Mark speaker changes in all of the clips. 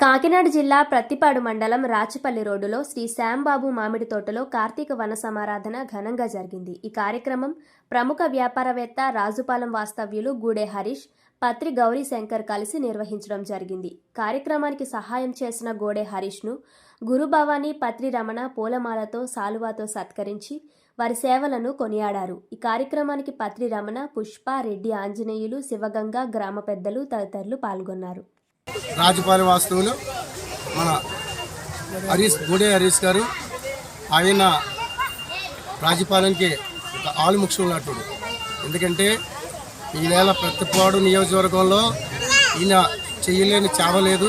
Speaker 1: కాకినాడ జిల్లా ప్రత్తిపాడు మండలం రాచపల్లి రోడ్డులో శ్రీ శ్యాంబాబు మామిడి తోటలో కార్తీక వన సమారాధన ఘనంగా జరిగింది. ఈ కార్యక్రమం ప్రముఖ వ్యాపారవేత్త రాజుపాలెం వాస్తవ్యులు గూడే హరీష్ పత్రి గౌరీ శంకర్ కలిసి నిర్వహించడం జరిగింది. కార్యక్రమానికి సహాయం చేసిన గోడే హరీష్ను గురుభవాని పత్రి రమణ పూలమాలతో సాలువాతో సత్కరించి వారి సేవలను కొనియాడారు. ఈ కార్యక్రమానికి పత్రి రమణ పుష్ప రెడ్డి ఆంజనేయులు శివగంగ గ్రామ పెద్దలు తదితరులు పాల్గొన్నారు.
Speaker 2: రాజపాలెం వాస్తువులు మన హరీష్ గూడే హరీష్ గారు. ఆయన రాజపాలెంకి ఒక ఆలుముక్షం లాంటివాడు ఎందుకంటే ఈవేళ ప్రతిపాడు నియోజకవర్గంలో ఈయన చేయలేని చావ లేదు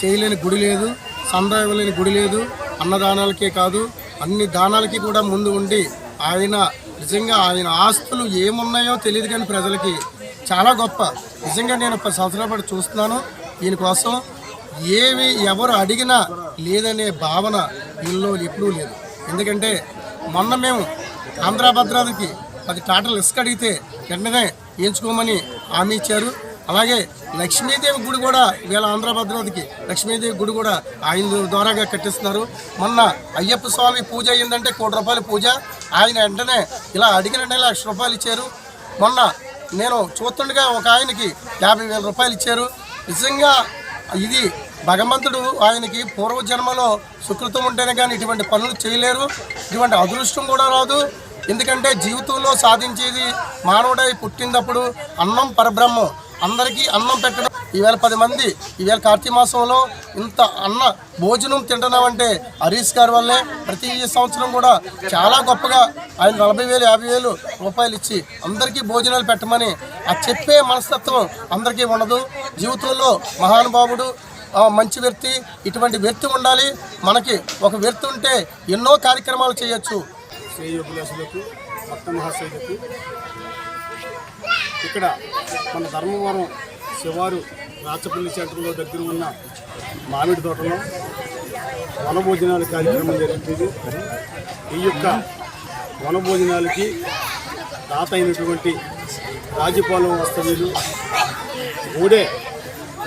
Speaker 2: చేయలేని గుడి లేదు సందా ఇవ్వలేని గుడి లేదు అన్నదానాలకే కాదు అన్ని దానాలకి కూడా ముందు ఉండి ఆయన నిజంగా ఆయన ఆస్తులు ఏమున్నాయో తెలియదు కానీ ప్రజలకి చాలా గొప్ప. నిజంగా నేను పది సంవత్సరాల పాటు చూస్తున్నాను. దీనికోసం ఏమి ఎవరు అడిగినా లేదనే భావన వీళ్ళలో ఎప్పుడూ లేదు. ఎందుకంటే మొన్న మేము ఆంధ్ర భద్రాద్రికి పది టాటలు ఇసుక అడిగితే వెంటనే ఎంచుకోమని హామీ ఇచ్చారు. అలాగే లక్ష్మీదేవి గుడి కూడా వీళ్ళ ఆంధ్ర భద్రావతికి లక్ష్మీదేవి గుడి కూడా ఆయన ద్వారాగా కట్టిస్తున్నారు. మొన్న అయ్యప్ప స్వామి పూజ అయ్యిందంటే కోటి రూపాయల పూజ. ఆయన వెంటనే ఇలా అడిగిన లక్ష రూపాయలు ఇచ్చారు. మొన్న నేను చూస్తుండగా ఒక ఆయనకి యాభై వేల రూపాయలు ఇచ్చారు. నిజంగా ఇది భగవంతుడు ఆయనకి పూర్వజన్మలో సుకృతం ఉంటేనే కానీ ఇటువంటి పనులు చేయలేరు. ఇటువంటి అదృష్టం కూడా రాదు. ఎందుకంటే జీవితంలో సాధించేది మానవుడై పుట్టినప్పుడు అన్నం పరబ్రహ్మం. అందరికీ అన్నం పెట్టడం. ఈవేళ పది మంది ఈవేళ కార్తీక మాసంలో ఇంత అన్న భోజనం తింటున్నామంటే హరీష్ గారి వల్లే ప్రతి సంవత్సరం కూడా చాలా గొప్పగా ఆయన నలభై వేలు యాభై వేలు రూపాయలు ఇచ్చి అందరికీ భోజనాలు పెట్టమని ఆ చెప్పే మనస్తత్వం అందరికీ ఉండదు. జీవితంలో మహానుభావుడు మంచి వ్యక్తి ఇటువంటి వ్యక్తి ఉండాలి. మనకి ఒక వ్యక్తి ఉంటే ఎన్నో కార్యక్రమాలు చేయొచ్చు.
Speaker 3: ఇక్కడ మన ధర్మవరం శివారు రాచపల్లి సెంటర్లో దగ్గర ఉన్న మామిడి తోటలో వనభోజనాల కార్యక్రమం జరుగుతుంది. ఈ యొక్క వనభోజనాలకి దాత అయినటువంటి రాజపాలెం వస్తవీలు గూడే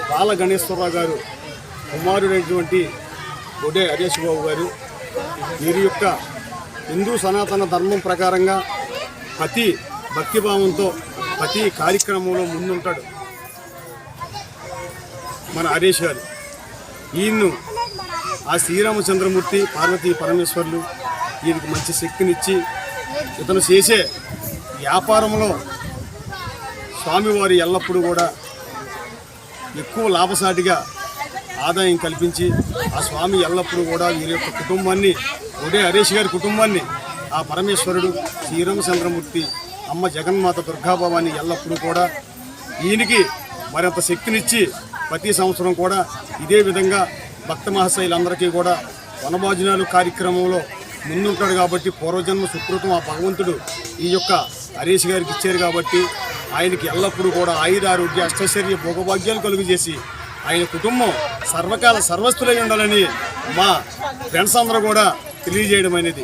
Speaker 3: బాల గణేశ్వరరావు గారు కుమారుడైనటువంటి గొడే హరీష్ బాబు గారు వీరి యొక్క హిందూ సనాతన ధర్మం ప్రకారంగా ప్రతి భక్తిభావంతో ప్రతి కార్యక్రమంలో ముందుంటాడు మన హరీష్ గారు. ఈయన్ను ఆ శ్రీరామచంద్రమూర్తి పార్వతీ పరమేశ్వర్లు వీరికి మంచి శక్తినిచ్చి ఇతను చేసే వ్యాపారంలో స్వామివారి ఎల్లప్పుడూ కూడా ఎక్కువ లాభసాటిగా ఆదాయం కల్పించి ఆ స్వామి ఎల్లప్పుడూ కూడా వీరి యొక్క కుటుంబాన్ని ఒడే హరీష్ గారి కుటుంబాన్ని ఆ పరమేశ్వరుడు శ్రీరామచంద్రమూర్తి అమ్మ జగన్మాత దుర్గాభవాని ఎల్లప్పుడూ కూడా ఈయనకి మరింత శక్తినిచ్చి ప్రతి సంవత్సరం కూడా ఇదే విధంగా భక్త మహాశైలందరికీ కూడా వనభోజనాలు కార్యక్రమంలో ముందుంటాడు కాబట్టి పూర్వజన్మ సుకృతం ఆ భగవంతుడు ఈ యొక్క హరీష్ గారికి ఇచ్చారు కాబట్టి ఆయనకి ఎల్లప్పుడూ కూడా ఆయురారోగ్య అష్టశర్య భోగభాగ్యాలు కలుగు చేసి ఆయన కుటుంబం సర్వకాల సర్వస్థులై ఉండాలని మా ఫ్రెండ్స్ అందరూ కూడా తెలియజేయడం అనేది.